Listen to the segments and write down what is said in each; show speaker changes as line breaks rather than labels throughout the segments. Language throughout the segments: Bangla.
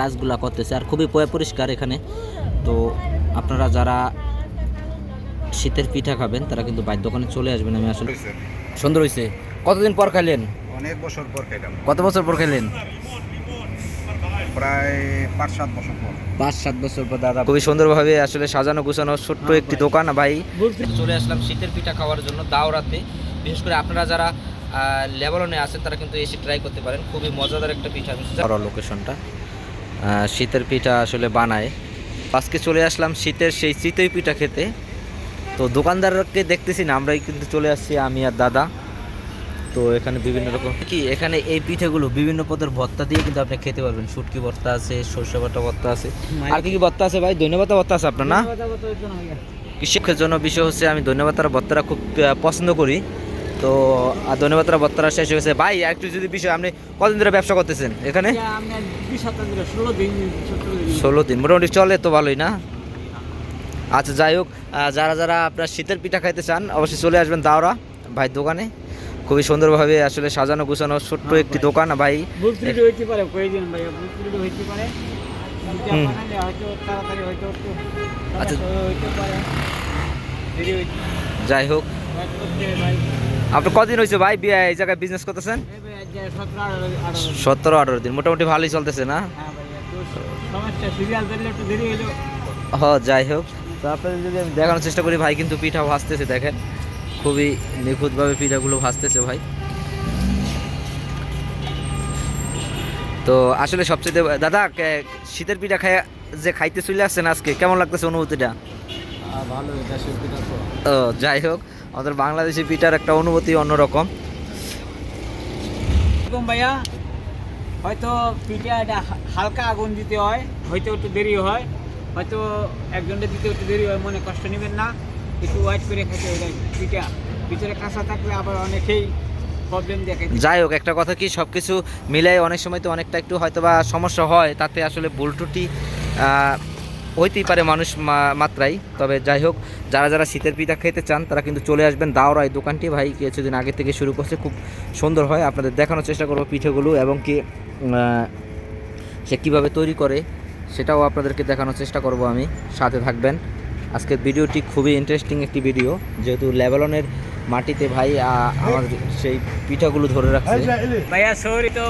কাজগুলো করতেছে আর খুবই পয় পরিষ্কার এখানে। তো আপনারা যারা শীতের পিঠা খাবেন তারা কিন্তু বাইর দোকানে চলে আসবেন। আমি আসলে সুন্দর হয়েছে। কতদিন পর খাইলেন?
অনেক বছর পর খাইলাম।
কত বছর পর খাইলেন?
প্রায় পাঁচ সাত বছর পর।
পাঁচ সাত বছর পর দাদা খুবই সুন্দরভাবে আসলে সাজানো গোছানো ছোট্ট একটি দোকান ভাই। চলে আসলাম শীতের পিঠা খাওয়ার জন্য দাওরাতে। বিশেষ করে আপনারা যারা লেবালনে আছেন তারা কিন্তু এসে ট্রাই করতে পারেন। খুবই মজাদার একটা পিঠা। লোকেশনটা শীতের পিঠা আসলে বানায়। আজকে চলে আসলাম শীতের সেই চিতই পিঠা খেতে। তো দোকানদারকে দেখতেছি না আমরাই কিন্তু চলে আসছি আমি আর দাদা। তো এখানে বিভিন্ন রকম কি এখানে এই পিঠেগুলো বিভিন্ন পদের ভর্তা দিয়ে কিন্তু আপনি খেতে পারবেন। শুটকি ভর্তা আছে সর্ষে বাটা ভর্তা আছে। আর কি কি ভর্তা আছে ভাই? ধন্যবাদ ভর্তা আছে আপনার না? কৃষকের জন্য বিষয় হচ্ছে আমি ধন্যবাদ ভর্তাটা খুব পছন্দ করি। তো আর ধন্যবাদ ভর্তাটা শেষ হয়ে গেছে ভাই একটু যদি বিষয় আপনি কতদিন ধরে ব্যবসা করতেছেন এখানে? ষোলো দিন মোটামুটি চলে তো ভালোই না? আচ্ছা যাই হোক যারা যারা আপনার শীতের পিঠা খাইতে চান অবশ্যই চলে আসবেন দাওরা ভাই দোকানে। খুবই সুন্দরভাবে আসলে সাজানো গুছানো ছোট্ট
হ্যাঁ,
একটি দোকান ভাই। আচ্ছা। যাই হোক। আপনি কদিন হয়েছে ভাই এই জায়গায় বিজনেস করতেছেন?
সতেরো আঠারো দিন।
মোটামুটি ভালোই চলতেছে না?
হ্যাঁ
হ যাই হোক। তো আপনাদের যদি আমি দেখানোর চেষ্টা করি ভাই কিন্তু পিঠা ভাজতেছে দেখেন। খুবই নিখুঁতভাবে পিঠাগুলো ভাজতেছে ভাই। তো আসলে সবচেয়ে দাদা শীতের পিঠা খাই যে খাইতে চলে আসছেন আজকে কেমন লাগতেছে অনুভূতিটা?
ভালো
যাই হোক। আমাদের বাংলাদেশি পিঠার একটা অনুভূতি অন্যরকম।
ভাইয়া হয়তো পিঠা এটা হালকা আগুন দিতে হয় হয়তো একটু দেরি হয় হয়তো একজনটা দিতে একটু দেরি হয় মনে কষ্ট নেবেন না। একটু ওয়াইট করে খেতে ওইটা পিঠা। ভিতরে কাঁচা থাকলে আবার অনেকেই প্রবলেম দেখে
যাই হোক একটা কথা কি সব কিছু মিলাই অনেক সময় তো অনেকটা একটু হয়তো বা সমস্যা হয় তাতে আসলে ভুল ত্রুটি আহ, হইতেই পারে মানুষ মাত্রাই তবে যাই হোক, যারা যারা শীতের পিঠা খেতে চান, তারা কিন্তু চলে আসবেন দাওরা এই দোকানটি। ভাই, কিছুদিন আগে থেকে শুরু করছে, খুব সুন্দর হয়। আপনাদের দেখানোর চেষ্টা করব পিঠেগুলো এবং কি সে কীভাবে তৈরি করে, সেটাও আপনাদেরকে দেখানোর চেষ্টা করব আমি। সাথে থাকবেন। আজকের ভিডিওটি খুবই ইন্টারেস্টিং একটি ভিডিও। যেহেতু লেবালনের মাটিতে ভাই আমার সেই পিঠাগুলো ধরে রাখছে।
ভাইয়া সরি তো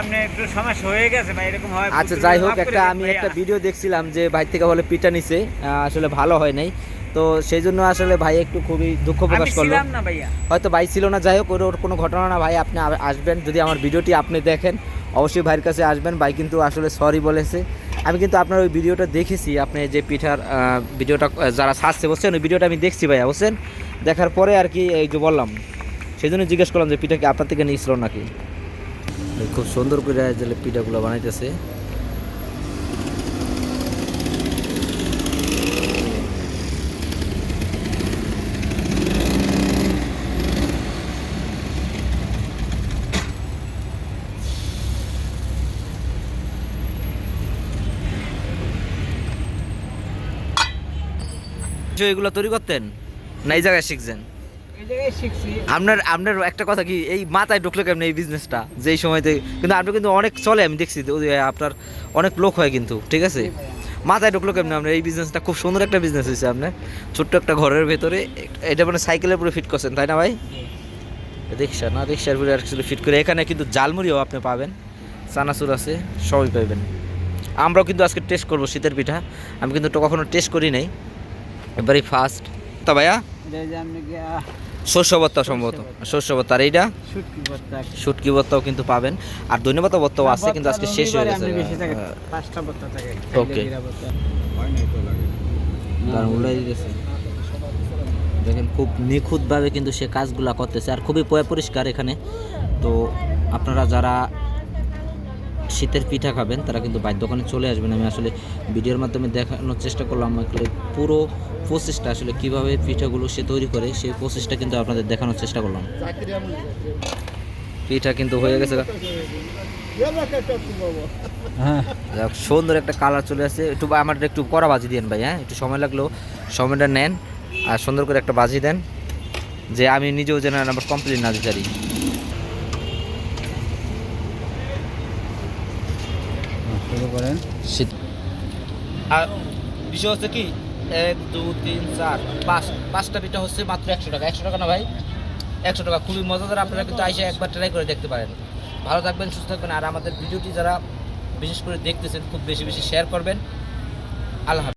আপনি একটু সমস্যা হয়ে গেছে ভাই এরকম হয়
আচ্ছা যাই হোক একটা আমি একটা ভিডিও দেখছিলাম যে ভাই থেকে বলে পিঠা নিছে আসলে ভালো হয় নাই। তো সেই জন্য আসলে ভাই একটু খুবই দুঃখ প্রকাশ করল।
না ভাইয়া।
হয়তো ভাই ছিল না যাই হোক ওর ওর কোনো ঘটনা না ভাই আপনি আসবেন। যদি আমার ভিডিওটি আপনি দেখেন অবশ্যই ভাইয়ের কাছে আসবেন। ভাই কিন্তু আসলে সরি বলেছে। আমি কিন্তু আপনার ওই ভিডিওটা দেখেছি আপনি যে পিঠার ভিডিওটা যারা সাজছে বলছেন ওই ভিডিওটা আমি দেখছি ভাইয়া বুঝছেন? দেখার পরে আর কি এই যে বললাম সেই জন্য জিজ্ঞেস করলাম যে পিঠা কি আপনার থেকে নিয়েছিল নাকি? খুব সুন্দর করে পিঠাগুলো বানাইতেছে। এগুলো তৈরি করতেন? না এই জায়গায় শিখছেন? আপনার আপনার একটা কথা কি এই মাথায় ঢুকলো কেমন এই বিজনেসটা যেই সময়তে কিন্তু আপনি কিন্তু অনেক চলে আমি দেখছি আপনার অনেক লোক হয় কিন্তু ঠিক আছে? মাথায় ঢুকলো কেমন আপনার এই বিজনেসটা খুব সুন্দর একটা বিজনেস হয়েছে আপনার। ছোট্ট একটা ঘরের ভেতরে এটা মানে সাইকেলের উপরে ফিট করছেন তাই না ভাই? রিক্সা না রিক্সার উপরে অ্যাকচুয়ালি ফিট করে। এখানে কিন্তু জালমুড়িও আপনি পাবেন চানাচুর আছে সবই পাবেন আমরাও কিন্তু আজকে টেস্ট করব শীতের পিঠা। আমি কিন্তু কখনো টেস্ট করি নাই এবারই ফার্স্ট তা ভাইয়া? শস্য ভত্তা সম্ভবত শস্য ভত্তা আর এইটা?
শুটকি
ভত্তাও কিন্তু পাবেন। আর ধন্যবাদ ভত্তাও আছে কিন্তু আজকে শেষ হয়ে গেছে।
ভর্তা।
হয়
উলাই দিতেছে। দেখেন খুব নিখুঁতভাবে কিন্তু সে কাজগুলা করতেছে আর খুবই পয় পরিষ্কার এখানে। তো আপনারা যারা শীতের পিঠা খাবেন, তারা কিন্তু বাইর দোকানে চলে আসবেন। আমি আসলে ভিডিওর মাধ্যমে দেখানোর চেষ্টা করলাম, আসলে পুরো প্রসেসটা আসলে কীভাবে পিঠাগুলো সে তৈরি করে, সেই প্রসেসটা কিন্তু আপনাদের দেখানোর চেষ্টা করলাম। পিঠা কিন্তু হয়ে গেছে
হ্যাঁ
সুন্দর একটা কালার চলে আসছে। একটু আমার একটু কড়া বাজি দেন ভাই হ্যাঁ একটু সময় লাগলেও সময়টা নেন, আর সুন্দর করে একটা বাজি দেন, যে আমি নিজেও যেন আবার কমপ্লিট না দিতে
শুরু করেন।
শীত। আর বিষয় হচ্ছে কি, এক দু তিন, চার, পাঁচ, পাঁচটা পিঠা হচ্ছে মাত্র একশো টাকা। একশো টাকা না ভাই? একশো টাকা। খুবই মজাদার, আপনারা কিন্তু আইসে একবার ট্রাই করে দেখতে পারেন। ভালো থাকবেন, সুস্থ থাকবেন। আর আমাদের ভিডিওটি যারা বিশেষ করে দেখতেছেন, খুব বেশি বেশি শেয়ার করবেন। আল্লাহ।